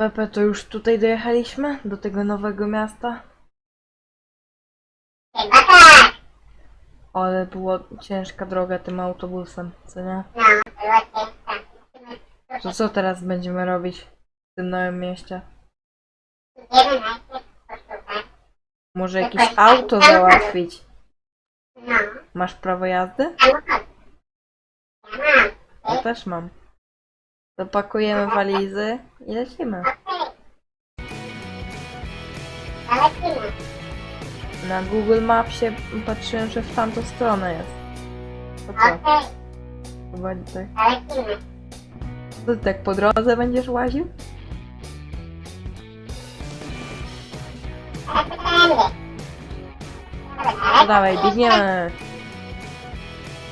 Pepe, to już tutaj dojechaliśmy? Do tego nowego miasta? Ale była ciężka droga tym autobusem, co nie? Było. To co teraz będziemy robić w tym nowym mieście? Może jakieś auto załatwić? Masz prawo jazdy? Ja też mam. To pakujemy walizy i lecimy. Na Google Mapsie patrzyłem, że w tamtą stronę jest. To co? Chyba tak. To ty tak po drodze będziesz łaził? No dawaj, biegniemy.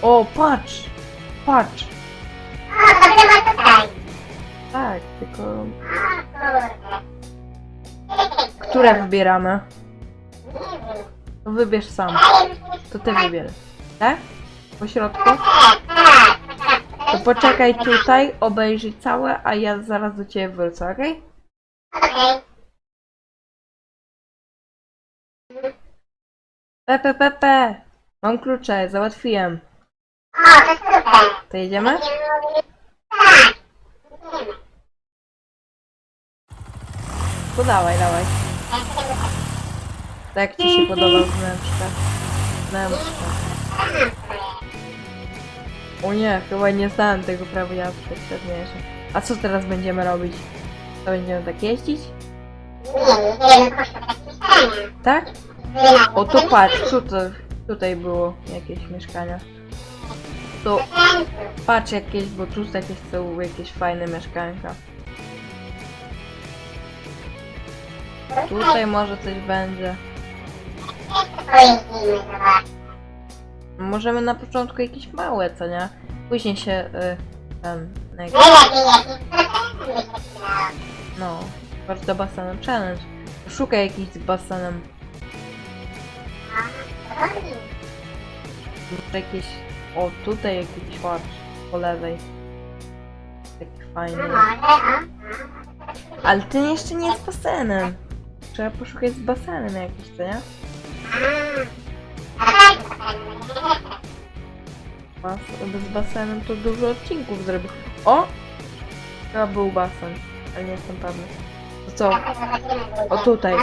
O, patrz! Patrz! Tak, tylko... Które wybieramy? To wybierz sam. To ty wybierz. Tak? Po środku? To poczekaj tutaj, obejrzyj całe, a ja zaraz do ciebie wrócę, okej? Pepe, Pepe! Mam klucze, załatwiłem. To jedziemy? Będziemy mogli... Tak. Idziemy. To dawaj. Ja tak. Tak ci się podoba wnętrze. Wnętrze. O nie, chyba nie znałem tego prawa tak wcześniejsze. A co teraz będziemy robić? To będziemy tak jeździć? Tak? Wynajmniej. O tu patrz, to, tutaj było jakieś mieszkania. Tu, patrz jakieś, bo tu jakieś są jakieś fajne mieszkanka. Tutaj może coś będzie. Możemy na początku jakieś małe, co nie? Później się y, ten, no, chodź do basenu challenge. Szukaj jakiś z basenem. Jakieś, o tutaj jakiś patrz, po lewej. Taki fajny. Ale ten jeszcze nie jest basenem. Trzeba poszukać z basenem jakiś, co nie? To Bas z basenem to dużo odcinków zrobił. O! Chyba był basen, ale nie jestem pewny. To co? O tutaj.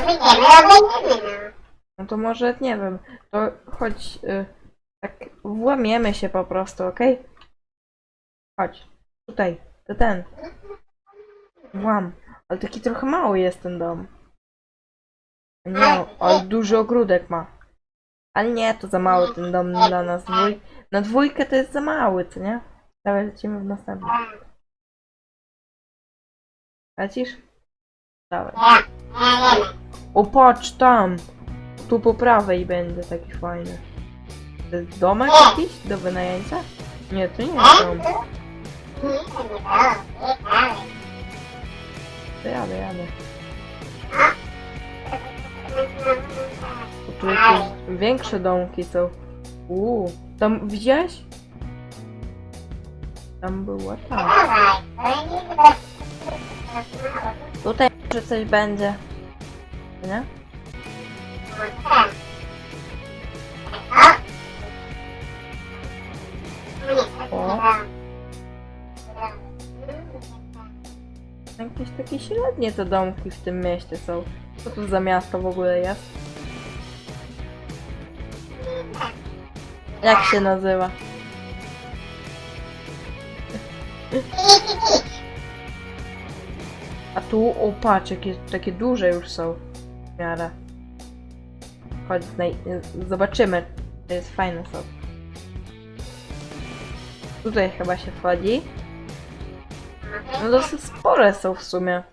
No to może, nie wiem, to chodź, y, tak włamiemy się po prostu, okej? Chodź, tutaj, to ten. Włam. Ale taki trochę mały jest ten dom. Nie, ale duży ogródek ma. Ale nie, to za mały ten dom dla nas. Dwój... Na dwójkę to jest za mały, co nie? Dawaj, lecimy w następny. no. Lecisz? Dawaj. O, patrz tam! Tu po prawej będzie taki fajny. To jest domek jakiś do wynajęcia? Nie, to nie jest dom. To jadę, jadę. Tu jakieś większe domki są. Uuu, tam widziałeś? Tam była było. Tutaj może coś będzie. Nie? Tak. O. Jakieś takie średnie te domki w tym mieście są. Co to za miasto w ogóle jest? Jak się nazywa? A tu, o patrz, jakie takie duże już są. W miarę. Chodź, zobaczymy. To jest fajne są. Tutaj chyba się wchodzi. No dosyć spore są w sumie.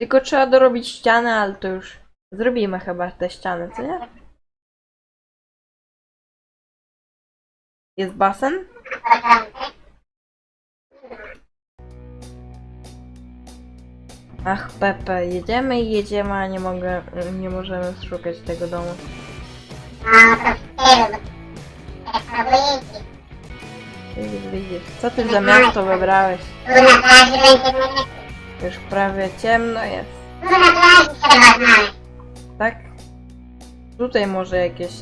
Tylko trzeba dorobić ścianę, ale to już zrobimy chyba te ściany, co nie? Jest basen? Ach, Pepe, jedziemy i jedziemy, a nie mogę, nie możemy szukać tego domu. Co ty za miasto wybrałeś? Tu na plaży będzie najlepiej. Już prawie ciemno jest, tak? Tutaj może jakieś...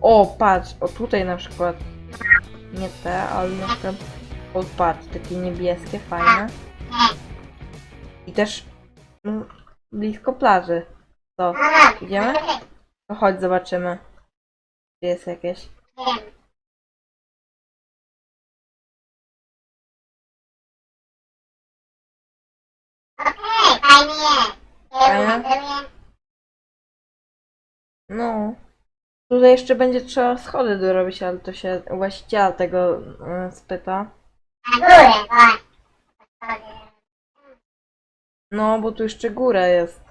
O, patrz, o tutaj na przykład. Nie te, ale na przykład... O, patrz, takie niebieskie, fajne. I też blisko plaży. Co, No idziemy? To chodź, zobaczymy. Czy jest jakieś... No. Tutaj jeszcze będzie trzeba schody dorobić, ale to się właściciela tego y, spyta. Na górę, właśnie. No, bo tu jeszcze góra jest.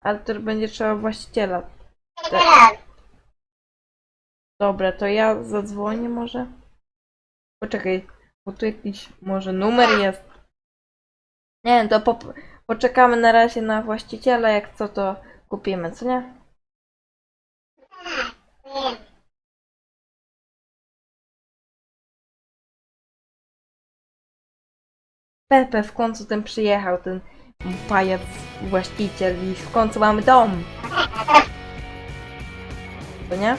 Ale to będzie trzeba właściciela. Robisz? Dobra, to ja zadzwonię może? Poczekaj, bo tu jakiś może numer jest. Nie wiem, to po, poczekamy na razie na właściciela, jak co to kupimy, co nie? Pepe w końcu ten przyjechał, ten pajac właściciel i w końcu mamy dom. To nie?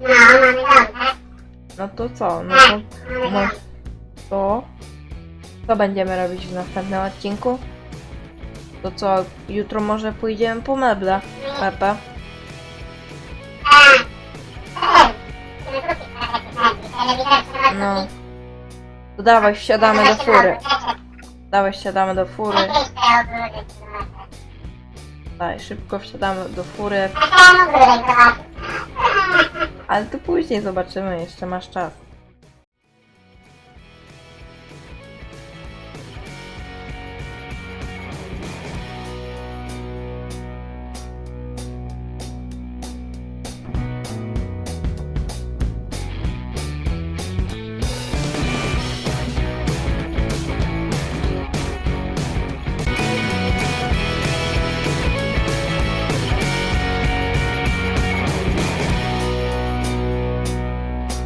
No, mamy dom, tak? No to co? No to, Mamy to co będziemy robić w następnym odcinku? To co, jutro może pójdziemy po meble, Pepe? No. To dawaj, wsiadamy do fury. Dawaj, wsiadamy do fury. Daj, szybko wsiadamy do fury. Ale to później zobaczymy, jeszcze masz czas.